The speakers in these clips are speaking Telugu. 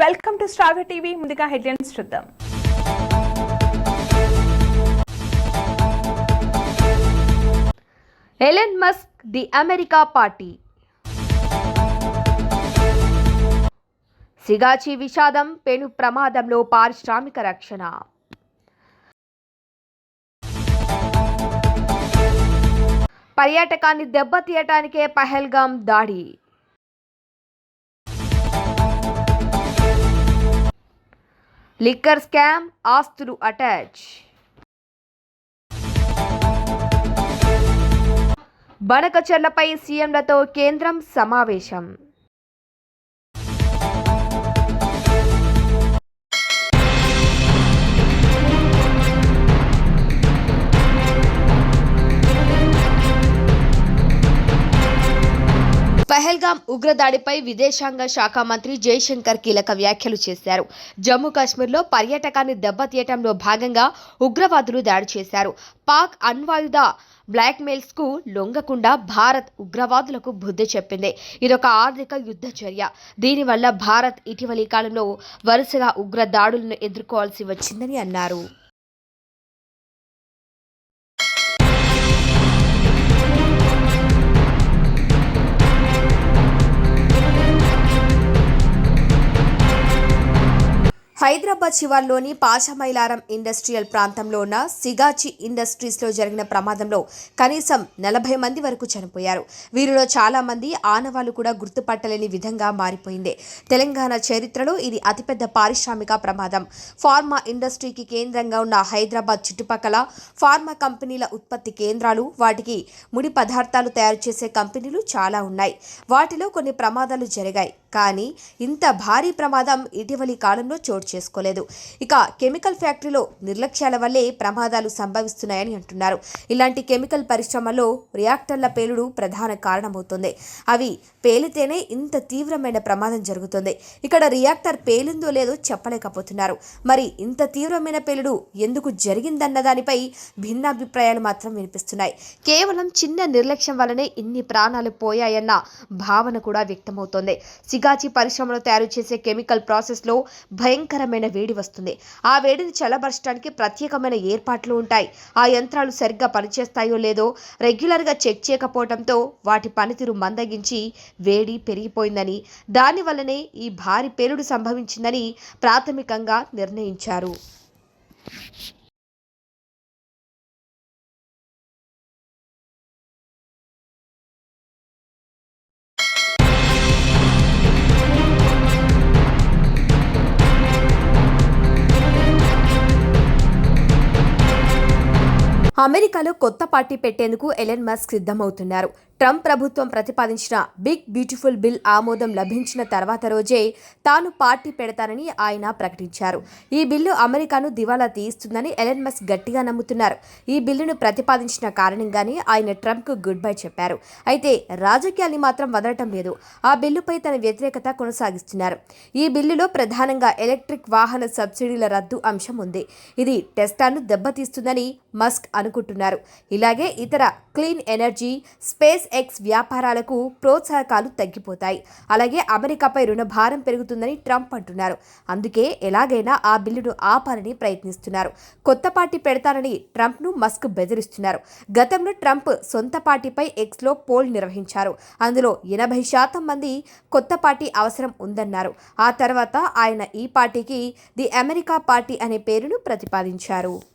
Welcome to Star TV. ముందుగా హెడ్లైన్స్ చూద్దాం. Elon Musk the America party. Sigachi విషాదం పెను ప్రమాదంలో పారిశ్రామిక రక్షణ. పర్యాటకాన్ని దెబ్బతీయటానికే పహల్గాం దాడి. లిక్కర్ స్కామ్ ఆస్తులు అటాచ్ బనకచర్లపై సీఎంలతో కేంద్రం సమావేశం. పహల్గాం ఉగ్రదాడిపై విదేశాంగ శాఖ మంత్రి జైశంకర్ కీలక వ్యాఖ్యలు చేశారు. జమ్మూ కాశ్మీర్లో పర్యాటకాన్ని దెబ్బతీయటంలో భాగంగా ఉగ్రవాదులు దాడి చేశారు. పాక్ అణ్వాయుధ బ్లాక్మెయిల్స్కు లొంగకుండా భారత్ ఉగ్రవాదులకు బుద్ధి చెప్పింది. ఇదొక ఆర్థిక యుద్ధ చర్య. దీనివల్ల భారత్ ఇటీవలి కాలంలో వరుసగా ఉగ్ర దాడులను ఎదుర్కోవాల్సి వచ్చిందని అన్నారు. హైదరాబాద్ శివార్లోని పాషమైలారం ఇండస్ట్రియల్ ప్రాంతంలో ఉన్న సిగాచి ఇండస్ట్రీస్లో జరిగిన ప్రమాదంలో కనీసం నలభై మంది వరకు చనిపోయారు. వీరిలో చాలామంది ఆనవాళ్ళు కూడా గుర్తుపట్టలేని విధంగా మారిపోయింది. తెలంగాణ చరిత్రలో ఇది అతిపెద్ద పారిశ్రామిక ప్రమాదం. ఫార్మా ఇండస్ట్రీకి కేంద్రంగా ఉన్న హైదరాబాద్ చుట్టుపక్కల ఫార్మా కంపెనీల ఉత్పత్తి కేంద్రాలు వాటికి ముడి పదార్థాలు తయారు చేసే కంపెనీలు చాలా ఉన్నాయి. వాటిలో కొన్ని ప్రమాదాలు జరిగాయి. కానీ ఇంత భారీ ప్రమాదం ఇటీవలి కాలంలో చోటు చేసుకోలేదు. ఇక కెమికల్ ఫ్యాక్టరీలో నిర్లక్ష్యాల వల్లే ప్రమాదాలు సంభవిస్తున్నాయని అంటున్నారు. ఇలాంటి కెమికల్ పరిశ్రమలో రియాక్టర్ల పేలుడు ప్రధాన కారణమవుతుంది. అవి పేలితేనే ఇంత తీవ్రమైన ప్రమాదం జరుగుతుంది. ఇక్కడ రియాక్టర్ పేలిందో లేదో చెప్పలేకపోతున్నారు. మరి ఇంత తీవ్రమైన పేలుడు ఎందుకు జరిగిందన్న దానిపై భిన్నాభిప్రాయాలు మాత్రం వినిపిస్తున్నాయి. కేవలం చిన్న నిర్లక్ష్యం వల్లనే ఇన్ని ప్రాణాలు పోయాయన్న భావన కూడా వ్యక్తమవుతోంది. సిగాచి పరిశ్రమలో తయారు చేసే కెమికల్ ప్రాసెస్లో భయంకరమైన వేడి వస్తుంది. ఆ వేడిని చల్లబరచడానికి ప్రత్యేకమైన ఏర్పాట్లు ఉంటాయి. ఆ యంత్రాలు సరిగ్గా పనిచేస్తాయో లేదో రెగ్యులర్గా చెక్ చేయకపోవడంతో వాటి పనితీరు మందగించి వేడి పెరిగిపోయిందని దానివల్లనే ఈ భారీ పేలుడు సంభవించిందని ప్రాథమికంగా నిర్ణయించారు. అమెరికాలో కొత్త పార్టీ పెట్టేందుకు ఎలెన్ మస్క్ సిద్ధమవుతున్నారు. ట్రంప్ ప్రభుత్వం ప్రతిపాదించిన బిగ్ బ్యూటిఫుల్ బిల్ ఆమోదం లభించిన తర్వాత రోజే తాను పార్టీ పెడతానని ఆయన ప్రకటించారు. ఈ బిల్లు అమెరికాను దివాలా తీయిస్తుందని ఎలెన్ మస్ గట్టిగా నమ్ముతున్నారు. ఈ బిల్లును ప్రతిపాదించిన కారణంగానే ఆయన ట్రంప్కు గుడ్ బై చెప్పారు. అయితే రాజకీయాన్ని మాత్రం వదలటం లేదు. ఆ బిల్లుపై తన వ్యతిరేకత కొనసాగిస్తున్నారు. ఈ బిల్లులో ప్రధానంగా ఎలక్ట్రిక్ వాహన సబ్సిడీల రద్దు అంశం ఉంది. ఇది టెస్టాను దెబ్బతీస్తుందని మస్క్ అనుకుంటున్నారు. ఇలాగే ఇతర క్లీన్ ఎనర్జీ స్పేస్ ఎక్స్ వ్యాపారాలకు ప్రోత్సాహకాలు తగ్గిపోతాయి. అలాగే అమెరికాపై రుణభారం పెరుగుతుందని ట్రంప్ అంటున్నారు. అందుకే ఎలాగైనా ఆ బిల్లును ఆపాలని ప్రయత్నిస్తున్నారు. కొత్త పార్టీ పెడతానని ట్రంప్ను మస్క్ బెదిరిస్తున్నారు. గతంలో ట్రంప్ సొంత పార్టీపై ఎక్స్లో పోల్ నిర్వహించారు. అందులో ఎనభై శాతం మంది కొత్త పార్టీ అవసరం ఉందన్నారు. ఆ తర్వాత ఆయన ఈ పార్టీకి ది అమెరికా పార్టీ అనే పేరును ప్రతిపాదించారు.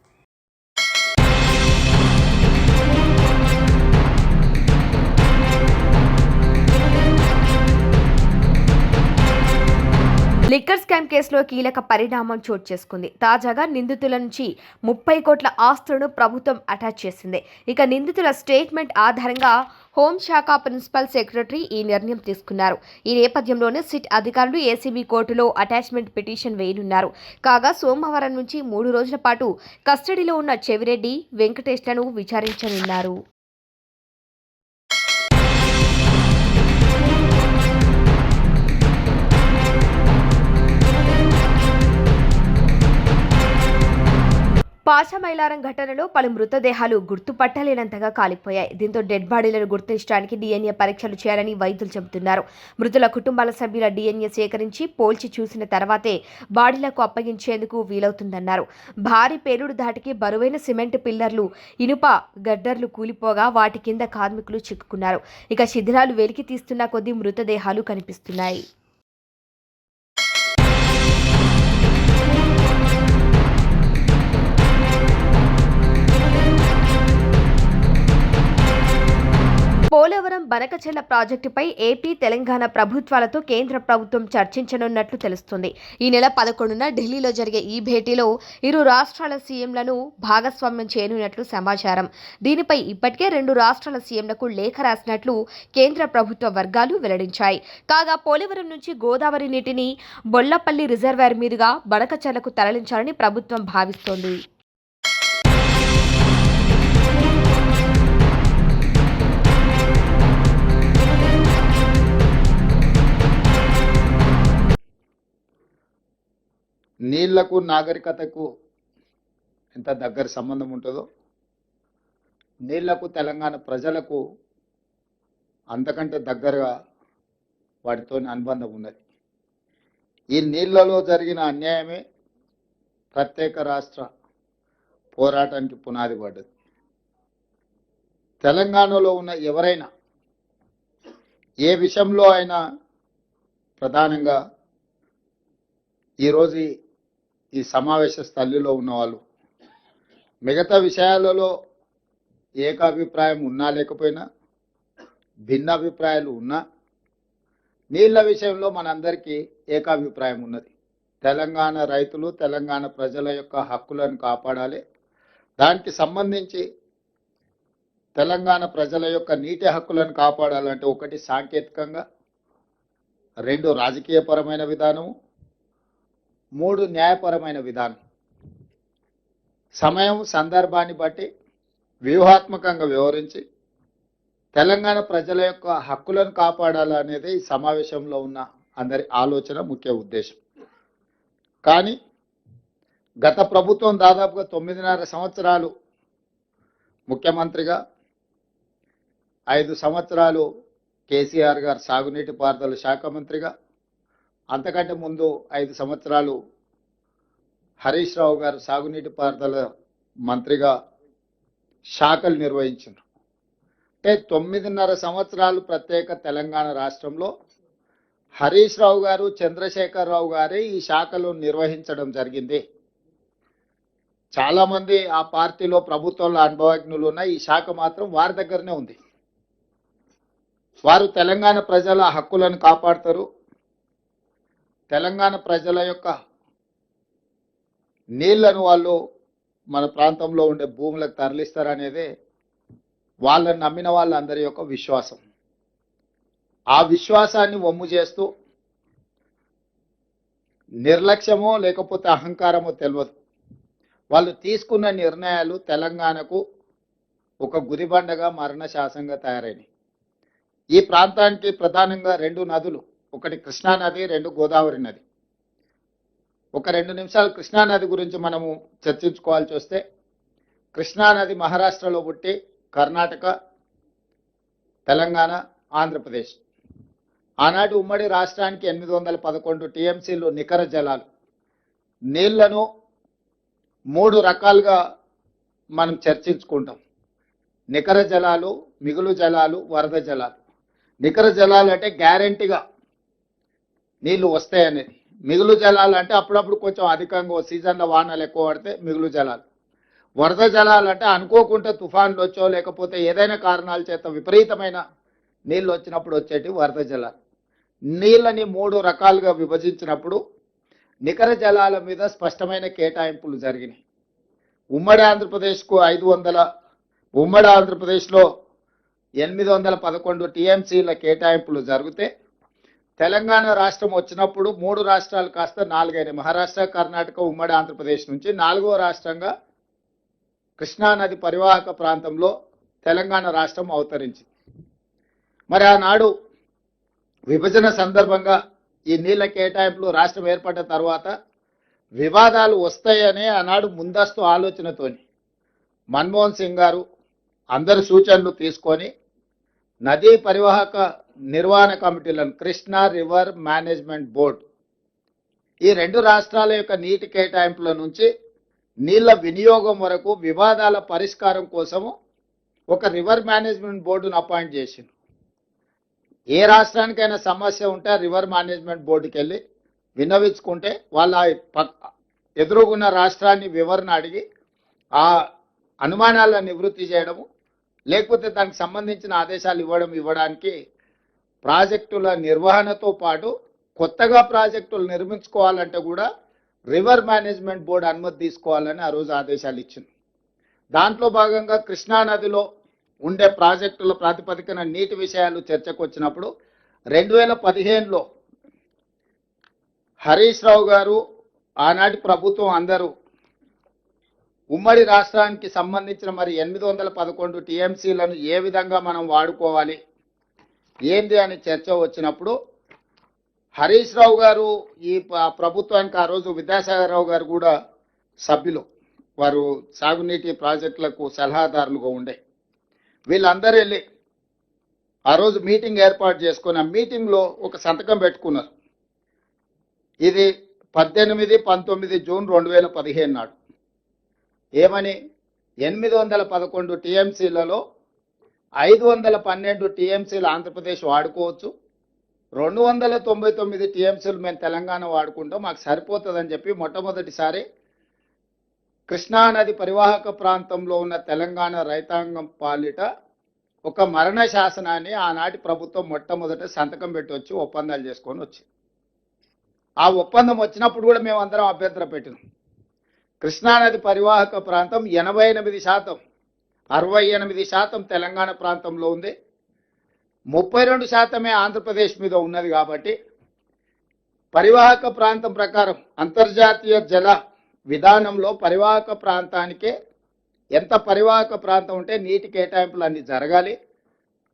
లిక్కర్ స్కామ్ కేసులో కీలక పరిణామం చోటు చేసుకుంది. తాజాగా నిందితుల నుంచి ముప్పై కోట్ల ఆస్తులను ప్రభుత్వం అటాచ్ చేసింది. ఇక నిందితుల స్టేట్మెంట్ ఆధారంగా హోంశాఖ ప్రిన్సిపల్ సెక్రటరీ ఈ నిర్ణయం తీసుకున్నారు. ఈ నేపథ్యంలోనే సిట్ అధికారులు ఏసీబీ కోర్టులో అటాచ్మెంట్ పిటిషన్ వేయనున్నారు. కాగా సోమవారం నుంచి మూడు రోజుల పాటు కస్టడీలో ఉన్న చెవిరెడ్డి వెంకటేష్లను విచారించనున్నారు. పాషమైలారం ఘటనలో పలు మృతదేహాలు గుర్తుపట్టలేనంతగా కాలిపోయాయి. దీంతో డెడ్ బాడీలను గుర్తించడానికి డిఎన్ఏ పరీక్షలు చేయాలని వైద్యులు చెబుతున్నారు. మృతుల కుటుంబాల సభ్యుల డిఎన్ఏ సేకరించి పోల్చి చూసిన తర్వాతే బాడీలకు అప్పగించేందుకు వీలవుతుందన్నారు. భారీ పేలుడు ధాటికి బరువైన సిమెంట్ పిల్లర్లు ఇనుప గడ్డర్లు కూలిపోగా వాటి కింద కార్మికులు చిక్కుకున్నారు. ఇక శిథిలాలు వెలికి తీస్తున్న కొద్దీ మృతదేహాలు కనిపిస్తున్నాయి. పోలవరం బనకచెల్ల ప్రాజెక్టుపై ఏపీ తెలంగాణ ప్రభుత్వాలతో కేంద్ర ప్రభుత్వం చర్చించనున్నట్లు తెలుస్తుంది. ఈ నెల పదకొండున ఢిల్లీలో జరిగే ఈ భేటీలో ఇరు రాష్ట్రాల సీఎంలను భాగస్వామ్యం చేయనున్నట్లు సమాచారం. దీనిపై ఇప్పటికే రెండు రాష్ట్రాల సీఎంలకు లేఖ రాసినట్లు కేంద్ర ప్రభుత్వ వర్గాలు వెల్లడించాయి. కాగా పోలవరం నుంచి గోదావరి నీటిని బొల్లపల్లి రిజర్వాయర్ మీదుగా బనకచెర్లకు తరలించాలని ప్రభుత్వం భావిస్తోంది. నీళ్ళకు నాగరికతకు ఎంత దగ్గర సంబంధం ఉంటుందో నీళ్ళకు తెలంగాణ ప్రజలకు అంతకంటే దగ్గరగా వాటితో అనుబంధం ఉన్నది. ఈ నీళ్ళలో జరిగిన అన్యాయమే ప్రత్యేక రాష్ట్ర పోరాటానికి పునాది పడ్డది. తెలంగాణలో ఉన్న ఎవరైనా ఏ విషయంలో అయినా ప్రధానంగా ఈరోజు ఈ- సమావేశ స్థలిలో ఉన్నవాళ్ళు. మిగతా విషయాలలో ఏకాభిప్రాయం ఉన్నా లేకపోయినా భిన్నాభిప్రాయాలు ఉన్నా నీళ్ళ విషయంలో మనందరికీ ఏకాభిప్రాయం ఉన్నది. తెలంగాణ రైతులు తెలంగాణ ప్రజల యొక్క హక్కులను కాపాడాలి. దానికి సంబంధించి తెలంగాణ ప్రజల యొక్క నీటి హక్కులను కాపాడాలంటే ఒకటి సాంకేతికంగా రెండు రాజకీయపరమైన విధానము మూడు న్యాయపరమైన విధానం. సమయం సందర్భాన్ని బట్టి వ్యూహాత్మకంగా వివరించి తెలంగాణ ప్రజల యొక్క హక్కులను కాపాడాలనేది ఈ సమావేశంలో ఉన్న అందరి ఆలోచన ముఖ్య ఉద్దేశం. కానీ గత ప్రభుత్వం దాదాపుగా తొమ్మిదిన్నర సంవత్సరాలు ముఖ్యమంత్రిగా ఐదు సంవత్సరాలు కేసీఆర్ గారు సాగునీటి పారుదల శాఖ మంత్రిగా అంతకంటే ముందు ఐదు సంవత్సరాలు హరీష్ రావు గారు సాగునీటి పారుదల మంత్రిగా శాఖలు నిర్వహించారు. అంటే తొమ్మిదిన్నర సంవత్సరాలు ప్రత్యేక తెలంగాణ రాష్ట్రంలో హరీష్ రావు గారు చంద్రశేఖర్ రావు గారే ఈ శాఖలు నిర్వహించడం జరిగింది. చాలామంది ఆ పార్టీలో ప్రభుత్వంలో అనుభవజ్ఞులు ఉన్న ఈ శాఖ మాత్రం వారి దగ్గరనే ఉంది. వారు తెలంగాణ ప్రజల హక్కులను కాపాడతారు తెలంగాణ ప్రజల యొక్క నీళ్ళను వాళ్ళు మన ప్రాంతంలో ఉండే భూములకు తరలిస్తారనేదే వాళ్ళని నమ్మిన వాళ్ళందరి యొక్క విశ్వాసం. ఆ విశ్వాసాన్ని వమ్ము చేస్తూ నిర్లక్ష్యమో లేకపోతే అహంకారమో తెలియదు వాళ్ళు తీసుకున్న నిర్ణయాలు తెలంగాణకు ఒక గుదిబండగా మరణ శాసంగా తయారైనవి ఈ ప్రాంతానికి ప్రధానంగా రెండు నదులు ఒకటి కృష్ణా నది రెండు గోదావరి నది. ఒక రెండు నిమిషాలు కృష్ణా నది గురించి మనము చర్చించుకోవాల్సి వస్తే కృష్ణా నది మహారాష్ట్రలో పుట్టి కర్ణాటక తెలంగాణ ఆంధ్రప్రదేశ్. ఆనాటి ఉమ్మడి రాష్ట్రానికి ఎనిమిది వందల పదకొండు టీఎంసీలు నికర జలాలు. నీళ్ళను మూడు రకాలుగా మనం చర్చించుకుంటాం. నికర జలాలు మిగులు జలాలు వరద జలాలు. నికర జలాలు అంటే గ్యారంటీగా నీళ్ళు వస్తాయనేది మిగులు జలాలు అంటే అప్పుడప్పుడు కొంచెం అధికంగా సీజన్లో వానలు ఎక్కువ పడితే మిగులు జలాలు. వరద జలాలు అంటే అనుకోకుండా తుఫాన్లు వచ్చో లేకపోతే ఏదైనా కారణాల చేత విపరీతమైన నీళ్ళు వచ్చినప్పుడు వచ్చేటి వరద జలాలు. నీళ్ళని మూడు రకాలుగా విభజించినప్పుడు నికర జలాల మీద స్పష్టమైన కేటాయింపులు జరిగినాయి. ఉమ్మడి ఆంధ్రప్రదేశ్కు ఐదు వందల ఉమ్మడి ఆంధ్రప్రదేశ్లో ఎనిమిది వందల పదకొండు టీఎంసీల కేటాయింపులు జరిగితే తెలంగాణ రాష్ట్రం వచ్చినప్పుడు మూడు రాష్ట్రాలు కాస్త నాలుగైన మహారాష్ట్ర కర్ణాటక ఉమ్మడి ఆంధ్రప్రదేశ్ నుంచి నాలుగో రాష్ట్రంగా కృష్ణానది పరివాహక ప్రాంతంలో తెలంగాణ రాష్ట్రం అవతరించింది మరి ఆనాడు విభజన సందర్భంగా ఈ నీళ్ళ కేటాయింపులు రాష్ట్రం ఏర్పడిన తర్వాత వివాదాలు వస్తాయనే ఆనాడు ముందస్తు ఆలోచనతోని మన్మోహన్ సింగ్ గారు అందరి సూచనలు తీసుకొని నదీ పరివాహక నిర్వహణ కమిటీలను కృష్ణా రివర్ మేనేజ్మెంట్ బోర్డు ఈ రెండు రాష్ట్రాల యొక్క నీటి కేటాయింపుల నుంచి నీళ్ళ వినియోగం వరకు వివాదాల పరిష్కారం కోసము ఒక రివర్ మేనేజ్మెంట్ బోర్డును అపాయింట్ చేసింది ఏ రాష్ట్రానికైనా సమస్య ఉంటే ఆ రివర్ మేనేజ్మెంట్ బోర్డుకి వెళ్ళి విన్నవించుకుంటే వాళ్ళ పక్ ఎదురుగున్న రాష్ట్రాన్ని వివరణ అడిగి ఆ అనుమానాలను నివృత్తి చేయడము లేకపోతే దానికి సంబంధించిన ఆదేశాలు ఇవ్వడం ఇవ్వడానికి ప్రాజెక్టుల నిర్వహణతో పాటు కొత్తగా ప్రాజెక్టులు నిర్మించుకోవాలంటే కూడా రివర్ మేనేజ్మెంట్ బోర్డు అనుమతి తీసుకోవాలని ఆ రోజు ఆదేశాలు ఇచ్చింది. దాంట్లో భాగంగా కృష్ణా నదిలో ఉండే ప్రాజెక్టుల ప్రాతిపదికన నీటి విషయాలు చర్చకు వచ్చినప్పుడు రెండు వేల పదిహేనులో హరీష్ రావు గారు ఆనాటి ప్రభుత్వం అందరూ ఉమ్మడి రాష్ట్రానికి సంబంధించిన మరి ఎనిమిది వందల పదకొండు టీఎంసీలను ఏ విధంగా మనం వాడుకోవాలి? ఏంది అని చర్చ వచ్చినప్పుడు హరీష్ రావు గారు ఈ ప్రభుత్వానికి ఆ రోజు విద్యాసాగరరావు గారు కూడా సభ్యులు. వారు సాగునీటి ప్రాజెక్టులకు సలహాదారులుగా ఉండే. వీళ్ళందరూ వెళ్ళి ఆ రోజు మీటింగ్ ఏర్పాటు చేసుకుని ఆ మీటింగ్లో ఒక సంతకం పెట్టుకున్నారు. ఇది పద్దెనిమిది పంతొమ్మిది జూన్ రెండు వేల పదిహేను నాడు. ఏమని? ఎనిమిది వందల పదకొండు టీఎంసీలలో ఐదు వందల పన్నెండు టీఎంసీలు ఆంధ్రప్రదేశ్ వాడుకోవచ్చు. రెండు వందల తొంభై తొమ్మిది టీఎంసీలు మేము తెలంగాణ వాడుకుంటాం. మాకు సరిపోతుందని చెప్పి మొట్టమొదటిసారి కృష్ణానది పరివాహక ప్రాంతంలో ఉన్న తెలంగాణ రైతాంగం పాలిట ఒక మరణ శాసనాన్ని ఆనాటి ప్రభుత్వం మొట్టమొదట సంతకం పెట్టి వచ్చి ఒప్పందాలు చేసుకొని వచ్చింది. ఆ ఒప్పందం వచ్చినప్పుడు కూడా మేము అందరం అభ్యంతరం పెట్టినాం కృష్ణానది పరివాహక ప్రాంతం ఎనభై ఎనిమిది శాతం అరవై ఎనిమిది శాతం తెలంగాణ ప్రాంతంలో ఉంది. ముప్పై రెండు శాతమే ఆంధ్రప్రదేశ్ మీద ఉన్నది కాబట్టి పరివాహక ప్రాంతం ప్రకారం అంతర్జాతీయ జల విధానంలో పరివాహక ప్రాంతానికే ఎంత పరివాహక ప్రాంతం ఉంటే నీటి కేటాయింపులు అన్ని జరగాలి.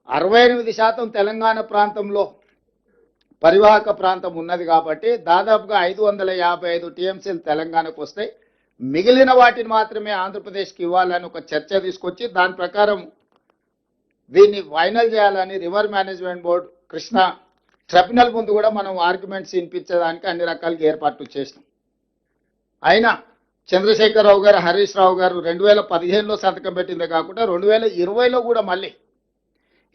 అరవై ఎనిమిది శాతం తెలంగాణ ప్రాంతంలో పరివాహక ప్రాంతం ఉన్నది కాబట్టి దాదాపుగా ఐదు వందల యాభై ఐదు టీఎంసీలు తెలంగాణకు వస్తాయి. మిగిలిన వాటిని మాత్రమే ఆంధ్రప్రదేశ్కి ఇవ్వాలని ఒక చర్చ తీసుకొచ్చి దాని ప్రకారం దీన్ని ఫైనల్ చేయాలని river management board Krishna tribunal ముందు కూడా మనం ఆర్గ్యుమెంట్స్ వినిపించడానికి అన్ని రకాలుగా ఏర్పాట్లు చేసినాం. అయినా చంద్రశేఖరరావు గారు హరీష్ రావు గారు రెండు వేల పదిహేనులో సంతకం పెట్టిందే కాకుండా రెండు వేల ఇరవైలో కూడా మళ్ళీ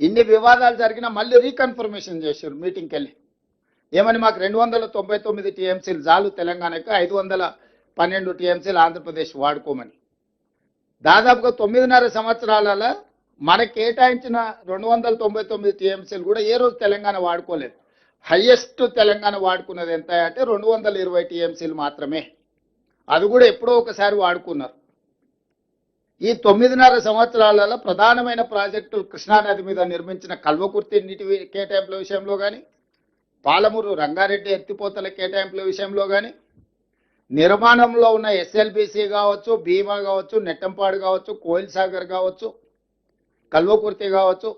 ఇన్ని వివాదాలు జరిగినా మళ్ళీ రీకన్ఫర్మేషన్ చేశారు మీటింగ్కి వెళ్ళి ఏమని మాకు రెండు వందల తొంభై తొమ్మిది టీఎంసీలు జాలు తెలంగాణకు ఐదు వందల పన్నెండు టీఎంసీలు ఆంధ్రప్రదేశ్ వాడుకోమని. దాదాపుగా తొమ్మిదిన్నర సంవత్సరాలలో మన కేటాయించిన రెండు వందల తొంభై తొమ్మిది టీఎంసీలు కూడా ఏ రోజు తెలంగాణ వాడుకోలేదు. హయ్యెస్ట్ తెలంగాణ వాడుకున్నది ఎంత అంటే రెండు వందల ఇరవై టీఎంసీలు మాత్రమే. అది కూడా ఎప్పుడో ఒకసారి వాడుకున్నారు. ఈ తొమ్మిదిన్నర సంవత్సరాలలో ప్రధానమైన ప్రాజెక్టులు కృష్ణానది మీద నిర్మించిన కల్వకుర్తి నీటి కేటాయింపుల విషయంలో కానీ పాలమూరు రంగారెడ్డి ఎత్తిపోతల కేటాయింపుల విషయంలో కానీ నిర్మాణంలో ఉన్న ఎస్ఎల్బిసి కావచ్చు భీమా కావచ్చు నెట్టంపాడు కావచ్చు కోయిల్ సాగర్ కావచ్చు కల్వకుర్తి కావచ్చు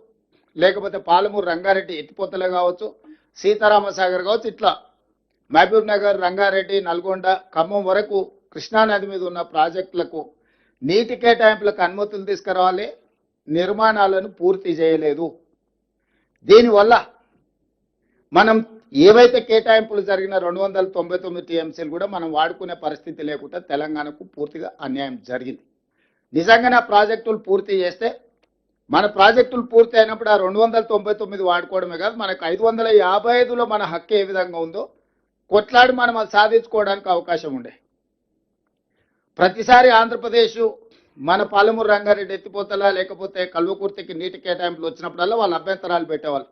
లేకపోతే పాలమూరు రంగారెడ్డి ఎత్తిపోతలు కావచ్చు సీతారామ సాగర్ కావచ్చు ఇట్లా. మహబూబ్ నగర్ రంగారెడ్డి నల్గొండ ఖమ్మం వరకు కృష్ణానది మీద ఉన్న ప్రాజెక్టులకు నీటి కేటాయింపులకు అనుమతులు తీసుకురావాలి నిర్మాణాలను పూర్తి చేయలేదు. దీనివల్ల మనం ఏవైతే కేటాయింపులు జరిగిన రెండు వందల తొంభై తొమ్మిది టీఎంసీలు కూడా మనం వాడుకునే పరిస్థితి లేకుండా తెలంగాణకు పూర్తిగా అన్యాయం జరిగింది. నిజంగానే ఆ ప్రాజెక్టులు పూర్తి చేస్తే మన ప్రాజెక్టులు పూర్తి అయినప్పుడు ఆ రెండు వందల తొంభై తొమ్మిది వాడుకోవడమే కాదు మనకు ఐదు వందల యాభై ఐదులో మన హక్కు ఏ విధంగా ఉందో కొట్లాడి మనం అది సాధించుకోవడానికి అవకాశం ఉండే. ప్రతిసారి ఆంధ్రప్రదేశ్ మన పాలమూరు రంగారెడ్డి ఎత్తిపోతలా లేకపోతే కల్వకుర్తికి నీటి కేటాయింపులు వచ్చినప్పుడల్లా వాళ్ళు అభ్యంతరాలు పెట్టేవాళ్ళు.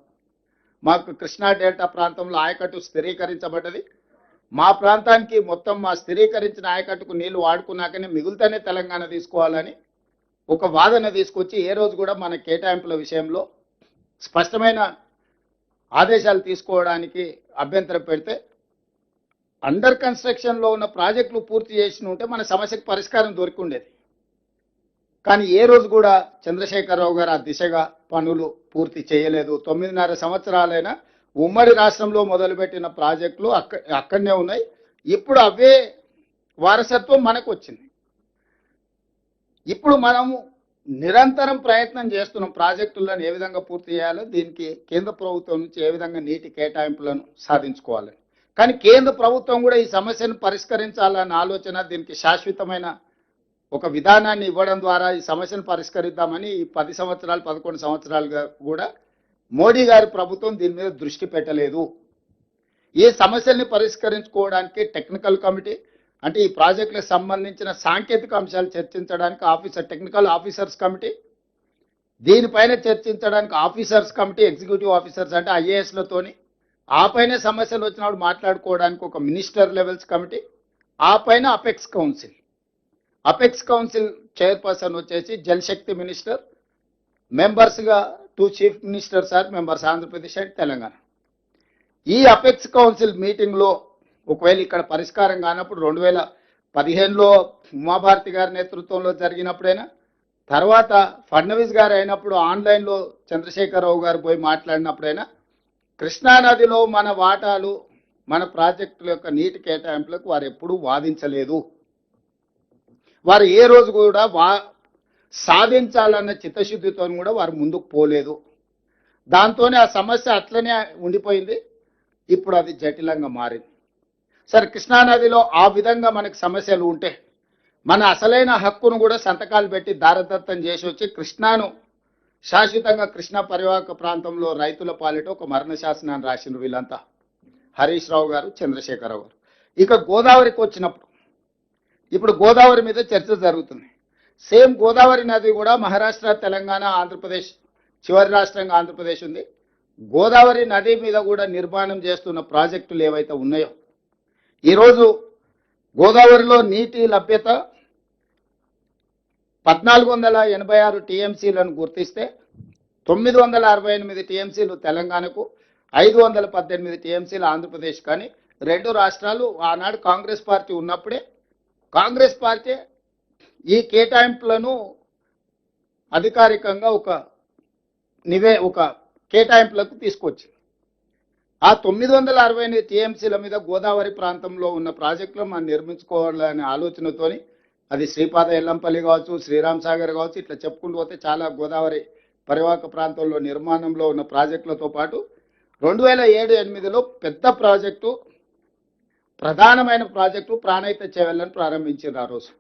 మాకు కృష్ణా డెల్టా ప్రాంతంలో ఆయకట్టు స్థిరీకరించబడ్డది. మా ప్రాంతానికి మొత్తం మా స్థిరీకరించిన ఆయకట్టుకు నీళ్ళు వాడుకున్నాకనే మిగులుతూనే తెలంగాణ తీసుకోవాలని ఒక వాదన తీసుకొచ్చి ఏ రోజు కూడా మన కేటాయింపుల విషయంలో స్పష్టమైన ఆదేశాలు తీసుకోవడానికి అభ్యంతరం పెడితే అండర్ కన్స్ట్రక్షన్లో ఉన్న ప్రాజెక్టులు పూర్తి చేసి ఉంటే మన సమస్యకు పరిష్కారం దొరికి ఉండేది కానీ ఏ రోజు కూడా చంద్రశేఖరరావు గారు ఆ దిశగా పనులు పూర్తి చేయలేదు. తొమ్మిదిన్నర సంవత్సరాలైనా ఉమ్మడి రాష్ట్రంలో మొదలుపెట్టిన ప్రాజెక్టులు అక్క అక్కడనే ఉన్నాయి. ఇప్పుడు అవే వారసత్వం మనకు వచ్చింది ఇప్పుడు మనము నిరంతరం ప్రయత్నం చేస్తున్నాం ప్రాజెక్టులను ఏ విధంగా పూర్తి చేయాలో దీనికి కేంద్ర ప్రభుత్వం నుంచి ఏ విధంగా నీటి కేటాయింపులను సాధించుకోవాలని కానీ కేంద్ర ప్రభుత్వం కూడా ఈ సమస్యను పరిష్కరించాలన్న ఆలోచన దీనికి శాశ్వతమైన ఒక విధానాన్ని ఇవ్వడం ద్వారా ఈ సమస్యను పరిష్కరిద్దామని ఈ పది సంవత్సరాలు పదకొండు సంవత్సరాలుగా కూడా మోడీ గారి ప్రభుత్వం దీని మీద దృష్టి పెట్టలేదు. ఈ సమస్యల్ని పరిష్కరించుకోవడానికి టెక్నికల్ కమిటీ అంటే ఈ ప్రాజెక్టులకు సంబంధించిన సాంకేతిక అంశాలు చర్చించడానికి ఆఫీసర్ టెక్నికల్ ఆఫీసర్స్ కమిటీ దీనిపైన చర్చించడానికి ఆఫీసర్స్ కమిటీ ఎగ్జిక్యూటివ్ ఆఫీసర్స్ అంటే ఐఏఎస్లతోని ఆ పైన సమస్యలు వచ్చినప్పుడు మాట్లాడుకోవడానికి ఒక మినిస్టర్ లెవెల్స్ కమిటీ ఆ పైన apex council. Apex council chairperson వచ్చేసి జలశక్తి minister మెంబర్స్గా two chief ministers are members Andhra Pradesh and Telangana. ఈ అపెక్స్ కౌన్సిల్ మీటింగ్లో ఒకవేళ ఇక్కడ పరిష్కారం కానప్పుడు రెండు వేల పదిహేనులో ఉమాభారతి గారి నేతృత్వంలో జరిగినప్పుడైనా తర్వాత ఫడ్నవీస్ గారు అయినప్పుడు ఆన్లైన్లో చంద్రశేఖరరావు గారు పోయి మాట్లాడినప్పుడైనా కృష్ణానదిలో మన వాటాలు మన ప్రాజెక్టుల యొక్క నీటి కేటాయింపులకు వారు ఎప్పుడూ వాదించలేదు. వారు ఏ రోజు కూడా వా సాధించాలన్న చిత్తశుద్ధితో కూడా వారు ముందుకు పోలేదు. దాంతోనే ఆ సమస్య అట్లనే ఉండిపోయింది. ఇప్పుడు అది జటిలంగా మారింది. సరే కృష్ణానదిలో ఆ విధంగా మనకు సమస్యలు ఉంటే మన అసలైన హక్కును కూడా సంతకాలు పెట్టి దారదత్తం చేసి వచ్చి కృష్ణాను శాశ్వతంగా కృష్ణ పరివాహక ప్రాంతంలో రైతుల పాలిట ఒక మరణ శాసనాన్ని రాసిన వీళ్ళంతా. హరీష్ రావు గారు చంద్రశేఖరరావు గారు. ఇక గోదావరికి వచ్చినప్పుడు ఇప్పుడు గోదావరి మీద చర్చ జరుగుతుంది. సేమ్ గోదావరి నది కూడా మహారాష్ట్ర తెలంగాణ ఆంధ్రప్రదేశ్ చివరి రాష్ట్రంగా ఆంధ్రప్రదేశ్ ఉంది. గోదావరి నది మీద కూడా నిర్మాణం చేస్తున్న ప్రాజెక్టులు ఏవైతే ఉన్నాయో ఈరోజు గోదావరిలో నీటి లభ్యత పద్నాలుగు వందల ఎనభై ఆరు టీఎంసీలను గుర్తిస్తే తొమ్మిది వందల అరవై ఎనిమిది టీఎంసీలు తెలంగాణకు ఐదు వందల పద్దెనిమిది టీఎంసీలు ఆంధ్రప్రదేశ్ కానీ. రెండు రాష్ట్రాలు ఆనాడు కాంగ్రెస్ పార్టీ ఉన్నప్పుడే కాంగ్రెస్ పార్టీ ఈ కేటాయింపులను అధికారికంగా ఒక నివే ఒక కేటాయింపులకు తీసుకొచ్చింది. ఆ తొమ్మిది వందల అరవై ఎనిమిది టీఎంసీల మీద గోదావరి ప్రాంతంలో ఉన్న ప్రాజెక్టులు మనం నిర్మించుకోవాలనే ఆలోచనతోని అది శ్రీపాద ఎల్లంపల్లి కావచ్చు శ్రీరామ్ సాగర్ కావచ్చు ఇట్లా చెప్పుకుంటూ పోతే చాలా గోదావరి పరివాహక ప్రాంతంలో నిర్మాణంలో ఉన్న ప్రాజెక్టులతో పాటు రెండు వేల ఏడు ఎనిమిదిలో పెద్ద ప్రాజెక్టు ప్రధానమైన ప్రాజెక్టు ప్రాణహిత చెవెళ్ళని ప్రారంభించారు ఆ రోజు.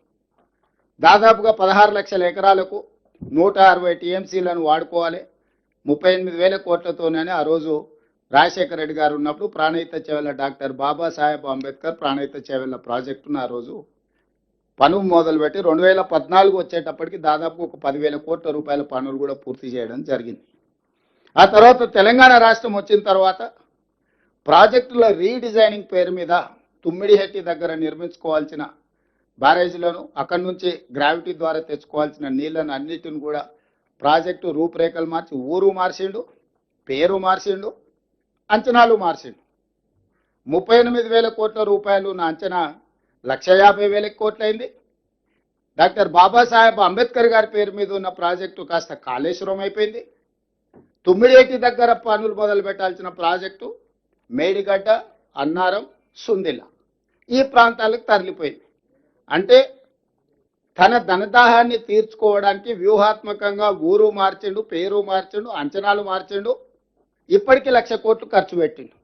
దాదాపుగా పదహారు లక్షల ఎకరాలకు నూట అరవై టీఎంసీలను వాడుకోవాలి. ముప్పై ఎనిమిది వేల కోట్లతోనే ఆ రోజు రాజశేఖర రెడ్డి గారు ఉన్నప్పుడు ప్రాణహిత చెవెళ్ళ డాక్టర్ బాబాసాహెబ్ అంబేద్కర్ ప్రాణహిత చెవెళ్ళ ప్రాజెక్టును ఆ రోజు పనులు మొదలుపెట్టి రెండు వేల పద్నాలుగు వచ్చేటప్పటికి దాదాపు ఒక పదివేల కోట్ల రూపాయల పనులు కూడా పూర్తి చేయడం జరిగింది. ఆ తర్వాత తెలంగాణ రాష్ట్రం వచ్చిన తర్వాత ప్రాజెక్టుల రీడిజైనింగ్ పేరు మీద తుమ్మిడిహెట్టి దగ్గర నిర్మించుకోవాల్సిన బ్యారేజీలను అక్కడి నుంచి గ్రావిటీ ద్వారా తెచ్చుకోవాల్సిన నీళ్ళను అన్నిటిని కూడా ప్రాజెక్టు రూపురేఖలు మార్చి ఊరు మార్చిండు పేరు మార్చిండు అంచనాలు మార్చిండు. ముప్పై ఎనిమిది వేల కోట్ల రూపాయలు నా అంచనా లక్ష యాభై వేల కోట్లయింది డాక్టర్ బాబాసాహెబ్ అంబేద్కర్ గారి పేరు మీద ఉన్న ప్రాజెక్టు కాస్త కాళేశ్వరం అయిపోయింది. తుమ్మిడేటి దగ్గర పనులు మొదలు పెట్టాల్సిన ప్రాజెక్టు మేడిగడ్డ అన్నారం సుందిల ఈ ప్రాంతాలకు తరలిపోయింది. అంటే తన ధనదాహాన్ని తీర్చుకోవడానికి వ్యూహాత్మకంగా ఊరు మార్చిండు పేరు మార్చిండు అంచనాలు మార్చిండు ఇప్పటికీ లక్ష కోట్లు ఖర్చు పెట్టిండు.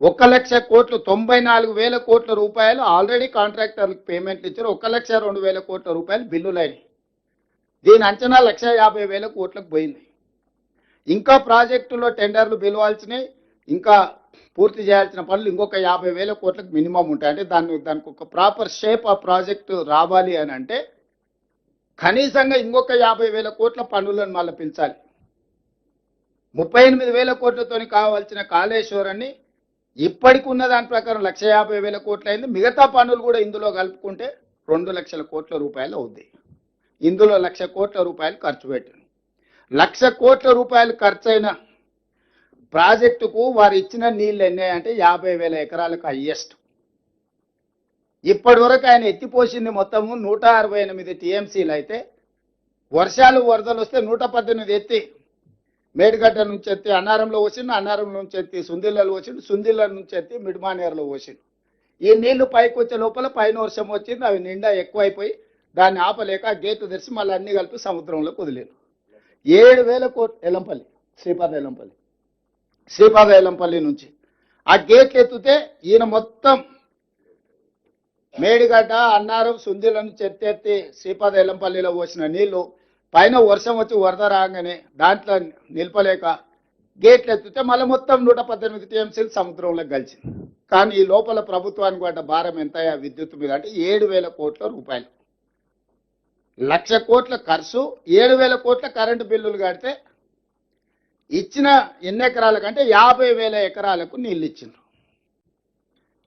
ఒక లక్ష కోట్లు తొంభై నాలుగు వేల కోట్ల రూపాయలు ఆల్రెడీ కాంట్రాక్టర్లకు పేమెంట్లు ఇచ్చారు. ఒక లక్ష రెండు వేల కోట్ల రూపాయలు బిల్లులైనవి దీని అంచనా లక్ష యాభై వేల కోట్లకు పోయింది. ఇంకా ప్రాజెక్టులో టెండర్లు పిలవాల్సినవి ఇంకా పూర్తి చేయాల్సిన పనులు ఇంకొక యాభై వేల కోట్లకు మినిమం ఉంటాయి. అంటే దాన్ని దానికి ఒక ప్రాపర్ షేప్ ఆ ప్రాజెక్టు రావాలి అని అంటే కనీసంగా ఇంకొక యాభై వేల కోట్ల పనులను మళ్ళీ పెంచాలి. ముప్పై ఎనిమిది వేల కోట్లతోని కావాల్సిన కాళేశ్వరాన్ని ఇప్పటికి ఉన్న దాని ప్రకారం లక్ష యాభై వేల కోట్లు అయింది మిగతా పనులు కూడా ఇందులో కలుపుకుంటే రెండు లక్షల కోట్ల రూపాయలు అవుద్ది. ఇందులో లక్ష కోట్ల రూపాయలు ఖర్చు పెట్టాను లక్ష కోట్ల రూపాయలు ఖర్చు అయిన ప్రాజెక్టుకు వారు ఇచ్చిన నీళ్ళు ఎన్ని అంటే యాభై వేల ఎకరాలకు హయ్యెస్ట్ ఇప్పటి వరకు ఆయన ఎత్తిపోసింది మొత్తము నూట అరవై ఎనిమిది టీఎంసీలు అయితే వర్షాలు వరదలు వస్తే నూట పద్దెనిమిది ఎత్తి మేడిగడ్డ నుంచి ఎత్తి అన్నారంలో పోసిండు అన్నారం నుంచి ఎత్తి సుందిళ్ళలో పోసిండు సుందిళ్ళ నుంచి ఎత్తి మిడిమానేరులో పోసిండు. ఈ నీళ్ళు పైకి వచ్చే లోపల పైన వర్షం వచ్చింది అవి నిండా ఎక్కువైపోయి దాన్ని ఆపలేక గేటు గేట్లు తెరిచి మళ్ళీ అన్ని కలిపి సముద్రంలో వదిలేరు. ఏడు వేల కోట్ ఎలంపల్లి శ్రీపాద ఎలంపల్లి. శ్రీపాదయలంపల్లి నుంచి. ఆ గేట్లు ఎత్తితే ఈయన మొత్తం మేడిగడ్డ అన్నారం సుందిలను చెత్తెత్తి శ్రీపాద ఎల్లంపల్లిలో పోసిన నీళ్ళు పైన వర్షం వచ్చి వరద రాగానే దాంట్లో నిలపలేక గేట్లు ఎత్తితే మళ్ళీ మొత్తం నూట పద్దెనిమిది టీఎంసీలు సముద్రంలో కలిసింది కానీ ఈ లోపల ప్రభుత్వానికి పడ్డ భారం ఎంత విద్యుత్ మీద అంటే ఏడు వేల కోట్ల రూపాయలు. లక్ష కోట్ల ఖర్చు ఏడు వేల కోట్ల కరెంటు బిల్లులు కడితే ఇచ్చిన ఎన్ని ఎకరాలకు అంటే యాభై వేల ఎకరాలకు నీళ్ళు ఇచ్చిండ్రు.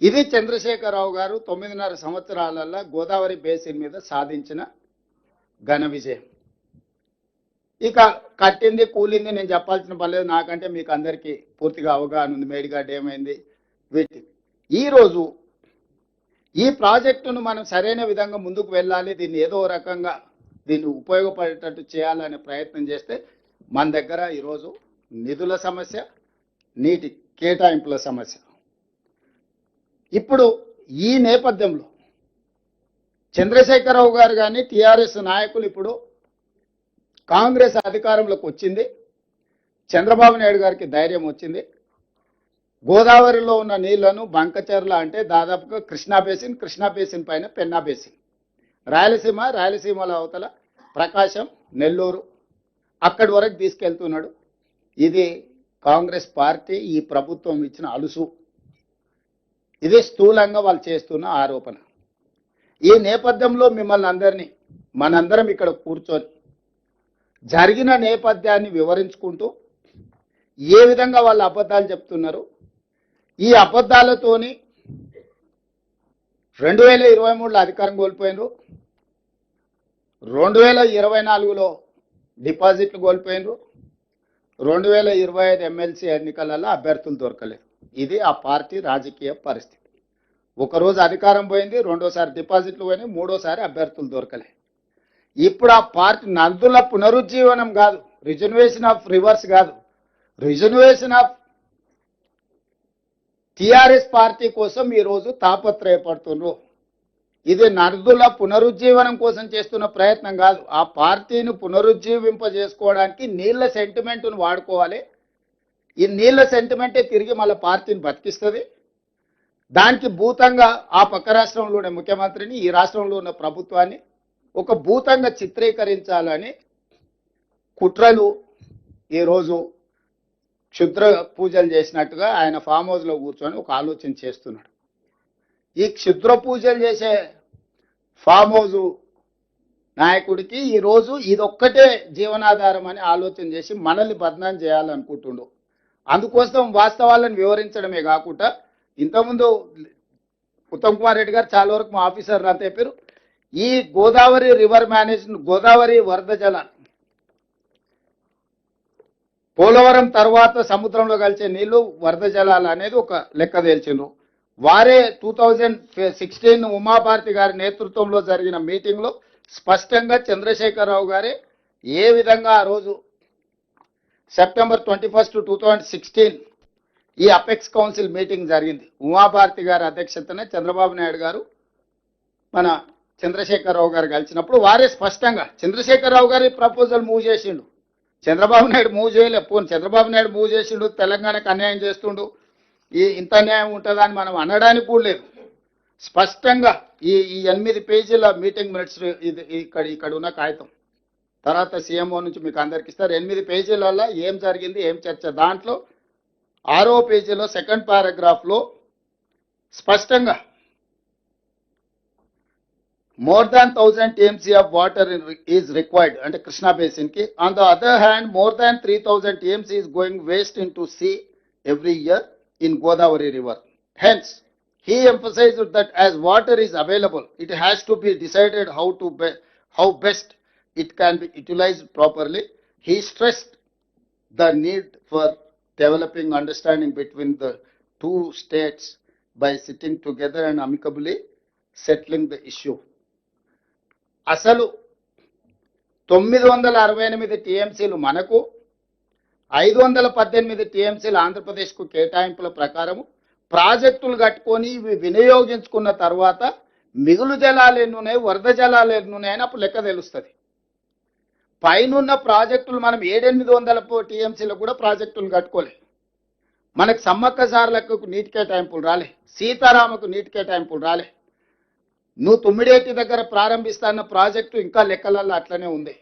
ఇది చంద్రశేఖరరావు గారు తొమ్మిదిన్నర సంవత్సరాలలో గోదావరి బేసిన్ మీద సాధించిన ఘన విజయం. ఇక కట్టింది కూలింది నేను చెప్పాల్సిన పర్లేదు నాకంటే మీకు అందరికీ పూర్తిగా అవగాహన ఉంది. మేడిగడ్డ ఏమైంది? వీటి ఈరోజు ఈ ప్రాజెక్టును మనం సరైన విధంగా ముందుకు వెళ్ళాలి. దీన్ని ఏదో రకంగా దీన్ని ఉపయోగపడేటట్టు చేయాలనే ప్రయత్నం చేస్తే మన దగ్గర ఈరోజు నిధుల సమస్య నీటి కేటాయింపుల సమస్య. ఇప్పుడు ఈ నేపథ్యంలో చంద్రశేఖరరావు గారు కానీ టీఆర్ఎస్ నాయకులు ఇప్పుడు కాంగ్రెస్ అధికారంలోకి వచ్చింది. చంద్రబాబు నాయుడు గారికి ధైర్యం వచ్చింది. గోదావరిలో ఉన్న నీళ్ళను బంకచెర్ల అంటే దాదాపుగా కృష్ణా బేసిన్ కృష్ణా బేసిన్ పైన పెన్నా బేసిన్. రాయలసీమ రాయలసీమల అవతల ప్రకాశం నెల్లూరు అక్కడి వరకు తీసుకెళ్తున్నాడు. ఇది కాంగ్రెస్ పార్టీ ఈ ప్రభుత్వం ఇచ్చిన అలుసు. ఇది స్థూలంగా వాళ్ళు చేస్తున్న ఆరోపణ. ఈ నేపథ్యంలో మిమ్మల్ని అందరినీ మనందరం ఇక్కడ కూర్చొని జరిగిన నేపథ్యాన్ని వివరించుకుంటూ ఏ విధంగా వాళ్ళు అబద్ధాలు చెప్తున్నారు? ఈ అబద్ధాలతోని రెండు వేల ఇరవై మూడులో అధికారం కోల్పోయినారు. రెండు వేల ఇరవై నాలుగులో డిపాజిట్లు కోల్పోయినరు. రెండు వేల ఇరవై ఐదు ఎమ్మెల్సీ ఎన్నికలలో అభ్యర్థులు దొరకలేదు. ఇది ఆ పార్టీ రాజకీయ పరిస్థితి. ఒకరోజు అధికారం పోయింది రెండోసారి డిపాజిట్లు పోయినాయి మూడోసారి అభ్యర్థులు దొరకలే ఇప్పుడు ఆ పార్టీ నందుల పునరుజ్జీవనం కాదు రిజర్వేషన్ ఆఫ్ రివర్స్ కాదు. రిజర్వేషన్ ఆఫ్ టిఆర్ఎస్ పార్టీ కోసం ఈరోజు తాపత్రయపడుతున్నారు. ఇది నర్దుల పునరుజ్జీవనం కోసం చేస్తున్న ప్రయత్నం కాదు. ఆ పార్టీని పునరుజ్జీవింపజేసుకోవడానికి నీళ్ళ సెంటిమెంట్ను వాడుకోవాలి. ఈ నీళ్ళ సెంటిమెంటే తిరిగి మళ్ళీ పార్టీని బతికిస్తుంది. దానికి భూతంగా ఆ పక్క రాష్ట్రంలో ఉన్న ముఖ్యమంత్రిని ఈ రాష్ట్రంలో ఉన్న ప్రభుత్వాన్ని ఒక భూతంగా చిత్రీకరించాలని కుట్రలు ఈరోజు క్షుద్ర పూజలు చేసినట్టుగా ఆయన ఫామ్ హౌస్లో కూర్చొని ఒక ఆలోచన చేస్తున్నాడు. ఈ క్షుద్ర పూజలు చేసే ఫామ్ హౌస్ నాయకుడికి ఈరోజు ఇదొక్కటే జీవనాధారం అని ఆలోచన చేసి మనల్ని బదనాం చేయాలనుకుంటుండు. అందుకోసం వాస్తవాలను వివరించడమే కాకుండా ఇంతకుముందు ఉత్తమ్ కుమార్ రెడ్డి గారు చాలా వరకు మా ఆఫీసర్ అంత చెప్పారు. ఈ గోదావరి రివర్ మేనేజ్ గోదావరి వరద జల పోలవరం తర్వాత సముద్రంలో కలిసే నీళ్ళు వరద జలాలు అనేది ఒక లెక్క తేల్చిండ్రు. వారే టూ థౌజండ్ సిక్స్టీన్ ఉమాభారతి గారి నేతృత్వంలో జరిగిన మీటింగ్లో స్పష్టంగా చంద్రశేఖరరావు గారే ఏ విధంగా ఆ రోజు September twenty first two thousand sixteen ఈ అపెక్స్ కౌన్సిల్ మీటింగ్ జరిగింది. ఉమాభారతి గారి అధ్యక్షతనే చంద్రబాబు నాయుడు గారు మన చంద్రశేఖరరావు గారు కలిసినప్పుడు వారే స్పష్టంగా చంద్రశేఖరరావు గారి ప్రపోజల్ మూవ్ చేసిండు. చంద్రబాబు నాయుడు మూవ్ చేయలే. పోను చంద్రబాబు నాయుడు మూవ్ చేసిండు తెలంగాణకు అన్యాయం చేస్తుండు. ఈ ఇంత న్యాయం ఉంటుందని మనం అనడానికి కూడా లేదు. స్పష్టంగా ఈ ఈ ఎనిమిది పేజీల మీటింగ్ మినిట్స్ ఇది ఇక్కడ ఇక్కడ ఉన్న కాగితం. తర్వాత సీఎంఓ నుంచి మీకు అందరికి ఇస్తారు. ఎనిమిది పేజీలలో ఏం జరిగింది ఏం చర్చ? దాంట్లో ఆరో పేజీలో సెకండ్ పారాగ్రాఫ్లో స్పష్టంగా more than thousand TMC of water is required అంటే Krishna బేసిన్కి. On the other hand more than three thousand TMC is going waste into sea every year in Godavari river. Hence, he emphasized that as water is available, it has to be decided how to be, how best it can be utilized properly. He stressed the need for developing understanding between the two states by sitting together and amicably settling the issue. అసలు తొమ్మిది వందల అరవై ఎనిమిది టీఎంసీలు మనకు ఐదు వందల పద్దెనిమిది టీఎంసీలు ఆంధ్రప్రదేశ్కు కేటాయింపుల ప్రకారము ప్రాజెక్టులు కట్టుకొని ఇవి వినియోగించుకున్న తర్వాత మిగులు జలాలు ఎన్నున్నాయి వరద జలాలు ఎన్నున్నాయని అప్పుడు లెక్క తెలుస్తుంది. పైనున్న ప్రాజెక్టులు మనం ఏడెనిమిది వందల టీఎంసీలకు కూడా ప్రాజెక్టులు కట్టుకోలే. మనకు సమ్మక్క సార్లకు నీటి కేటాయింపులు రాలే. సీతారామకు నీటి కేటాయింపులు రాలే. నువ్వు తుమ్మిడేటి దగ్గర ప్రారంభిస్తాన్న ప్రాజెక్టు ఇంకా లెక్కలలో అట్లనే ఉంది.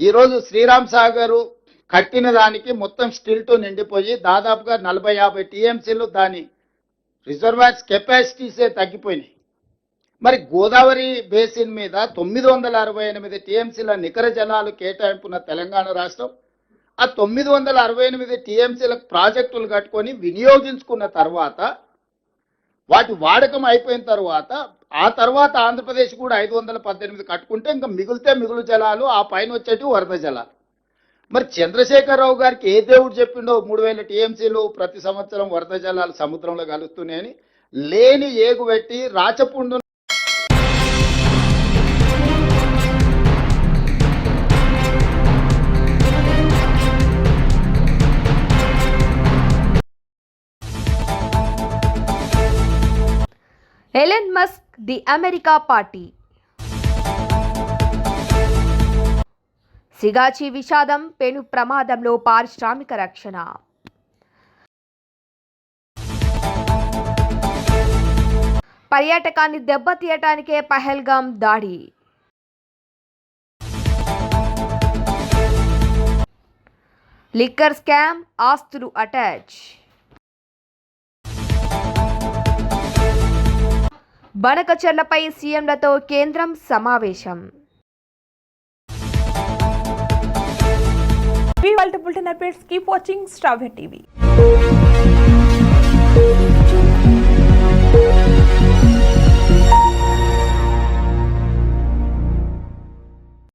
ఈరోజు శ్రీరామ్ సాగరు కట్టిన దానికి మొత్తం స్టిల్తో నిండిపోయి దాదాపుగా నలభై యాభై టీఎంసీలు దాని రిజర్వాయర్స్ కెపాసిటీసే తగ్గిపోయినాయి. మరి గోదావరి బేసిన్ మీద తొమ్మిది వందల అరవై ఎనిమిది టీఎంసీల నికర జలాలు కేటాయింపున్న తెలంగాణ రాష్ట్రం ఆ తొమ్మిది వందల అరవై ఎనిమిది టీఎంసీల ప్రాజెక్టులు కట్టుకొని వినియోగించుకున్న తర్వాత వాటి వాడకం అయిపోయిన తర్వాత ఆ తర్వాత ఆంధ్రప్రదేశ్ కూడా ఐదు వందల పద్దెనిమిది కట్టుకుంటే ఇంకా మిగిలితే మిగులు జలాలు ఆ పైన వచ్చేటివి వరద జలాలు. మరి చంద్రశేఖరరావు గారికి ఏ దేవుడు చెప్పిండో మూడు వేల టీఎంసీలు ప్రతి సంవత్సరం వరద జలాలు సముద్రంలో కలుస్తున్నాయని లేని ఏగు పెట్టి రాచపుండు Elon Musk the America party Sigachi విషాదం పెను ప్రమాదంలో పారిశ్రామిక రక్షణ. పర్యాటకాన్ని దెబ్బతీయటానికే పహల్గాం దాడి. లిక్కర్ స్కామ్ ఆస్తులు అటాచ్. బనకచర్లపై సీఎంలతో కేంద్రం సమావేశం. ఇవి వాళ్ళ bulletin updates keep watching Star TV.